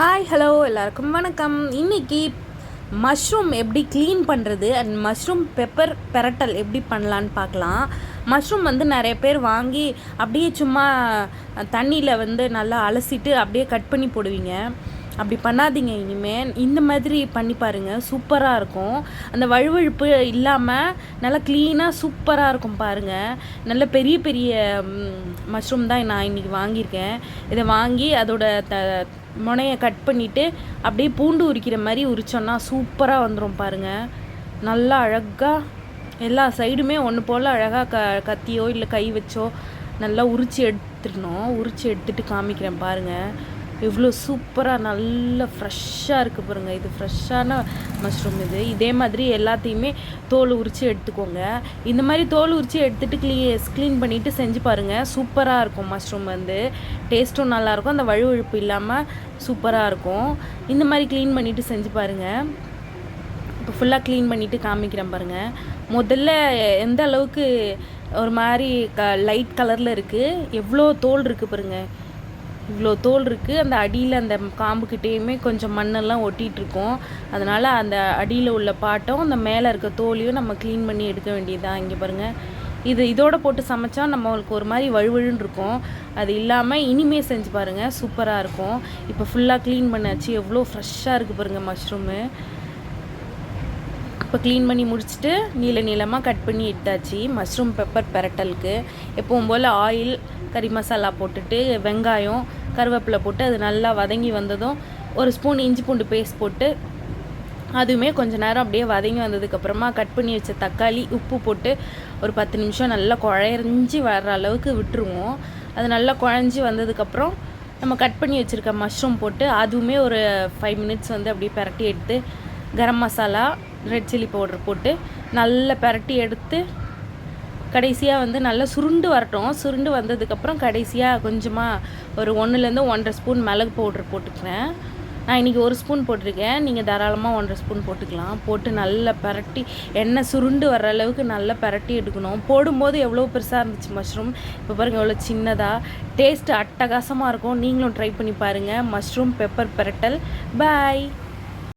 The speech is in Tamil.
ஹாய் ஹலோ எல்லாருக்கும் வணக்கம். இன்னைக்கு மஷ்ரூம் எப்படி க்ளீன் பண்ணுறது அண்ட் மஷ்ரூம் பெப்பர் பெரட்டல் எப்படி பண்ணலான்னு பார்க்கலாம். மஷ்ரூம் வந்து நிறைய பேர் வாங்கி அப்படியே சும்மா தண்ணியில் வந்து நல்லா அலசிட்டு அப்படியே கட் பண்ணி போடுவீங்க. அப்படி பண்ணாதீங்க இனிமேல் இந்த மாதிரி பண்ணி பாருங்கள் சூப்பராக இருக்கும். அந்த வழுவழுப்பு இல்லாமல் நல்லா க்ளீனாக சூப்பராக இருக்கும் பாருங்கள் நல்ல பெரிய பெரிய மஷ்ரூம் தான் நான் இன்றைக்கி வாங்கியிருக்கேன். இதை வாங்கி அதோட த முனையை கட் பண்ணிவிட்டு அப்படியே பூண்டு உரிக்கிற மாதிரி உரிச்சோன்னா சூப்பராக வந்துடும் பாருங்கள் நல்லா அழகாக எல்லா சைடுமே ஒன்று போல் அழகாக க கத்தியோ இல்லை கை வச்சோ நல்லா உரித்து எடுத்துடணும். உரித்து எடுத்துகிட்டு காமிக்கிறேன் பாருங்கள் இவ்வளோ சூப்பராக நல்லா ஃப்ரெஷ்ஷாக இருக்குது பாருங்கள் இது ஃப்ரெஷ்ஷான மஷ்ரூம் இது. இதே மாதிரி எல்லாத்தையுமே தோல் உரித்து எடுத்துக்கோங்க. இந்த மாதிரி தோல் உரித்து எடுத்துகிட்டு க்ளீ க்ளீன் பண்ணிவிட்டு செஞ்சு பாருங்கள் சூப்பராக இருக்கும் மஷ்ரூம் வந்து. டேஸ்ட்டும் நல்லாயிருக்கும் அந்த வழுவழுப்பு இல்லாமல் சூப்பராக இருக்கும். இந்த மாதிரி க்ளீன் பண்ணிவிட்டு செஞ்சு பாருங்கள் இப்போ ஃபுல்லாக க்ளீன் பண்ணிவிட்டு காமிக்கிறேன் பாருங்கள் முதல்ல எந்த அளவுக்கு ஒரு மாதிரி க லைட் கலரில் இருக்குது எவ்வளோ தோல் இருக்குது பாருங்கள் இவ்வளோ தோல் இருக்குது அந்த அடியில் அந்த காம்புக்கிட்டேயுமே கொஞ்சம் மண்ணெல்லாம் ஒட்டிகிட்ருக்கோம் அதனால் அந்த அடியில் உள்ள பாட்டும் அந்த மேலே இருக்க தோலையும் நம்ம க்ளீன் பண்ணி எடுக்க வேண்டியதுதான். இங்கே பாருங்கள் இது இதோட போட்டு சமைச்சா நம்மளுக்கு ஒரு மாதிரி வழுவழுன்னு இருக்கும். அது இல்லாமல் இனிமே செஞ்சு பாருங்கள் சூப்பராக இருக்கும். இப்போ ஃபுல்லாக க்ளீன் பண்ணாச்சு. எவ்வளோ ஃப்ரெஷ்ஷாக இருக்குது பாருங்கள் மஷ்ரூமு இப்போ க்ளீன் பண்ணி முடிச்சுட்டு நீள நீளமாக கட் பண்ணி எடுத்தாச்சு. மஷ்ரூம் பெப்பர் பெரட்டலுக்கு. எப்பவும் போல் ஆயில் கறி மசாலா போட்டுட்டு வெங்காயம் கருவேப்பிலை போட்டு அது நல்லா வதங்கி வந்ததும் ஒரு ஸ்பூன் இஞ்சி பூண்டு பேஸ்ட் போட்டு அதுவுமே கொஞ்சம் நேரம் அப்படியே வதங்கி வந்ததுக்கப்புறமா கட் பண்ணி வச்ச தக்காளி உப்பு போட்டு ஒரு பத்து நிமிஷம் நல்லா குழஞ்சி வர்ற அளவுக்கு விட்டுருவோம். அது நல்லா குழஞ்சி வந்ததுக்கப்புறம் நம்ம கட் பண்ணி வச்சுருக்க மஷ்ரூம் போட்டு அதுவுமே ஒரு ஃபைவ் மினிட்ஸ் வந்து அப்படியே பரட்டி எடுத்து garam masala red chilli powder போட்டு நல்லா பரட்டி எடுத்து கடைசியாக வந்து நல்லா சுருண்டு வரட்டும். சுருண்டு வந்ததுக்கப்புறம் கடைசியாக கொஞ்சமாக ஒரு ஒன்றுலேருந்து ஒன்றரை ஸ்பூன் மிளகு பவுட்ரு போட்டுக்கிறேன். நான் இன்றைக்கி ஒரு ஸ்பூன் போட்டிருக்கேன். நீங்கள் தாராளமாக ஒன்றரை ஸ்பூன் போட்டுக்கலாம். போட்டு நல்லா பரட்டி எண்ணெய் சுருண்டு வர்ற அளவுக்கு நல்லா பரட்டி எடுக்கணும். போடும்போது எவ்வளோ பெருசாக இருந்துச்சு மஷ்ரூம்? இப்போ பாருங்கள் எவ்வளோ சின்னதாக டேஸ்ட்டு அட்டகாசமாக இருக்கும். நீங்களும் ட்ரை பண்ணி பாருங்கள் மஷ்ரூம் பெப்பர் பரட்டல். பாய்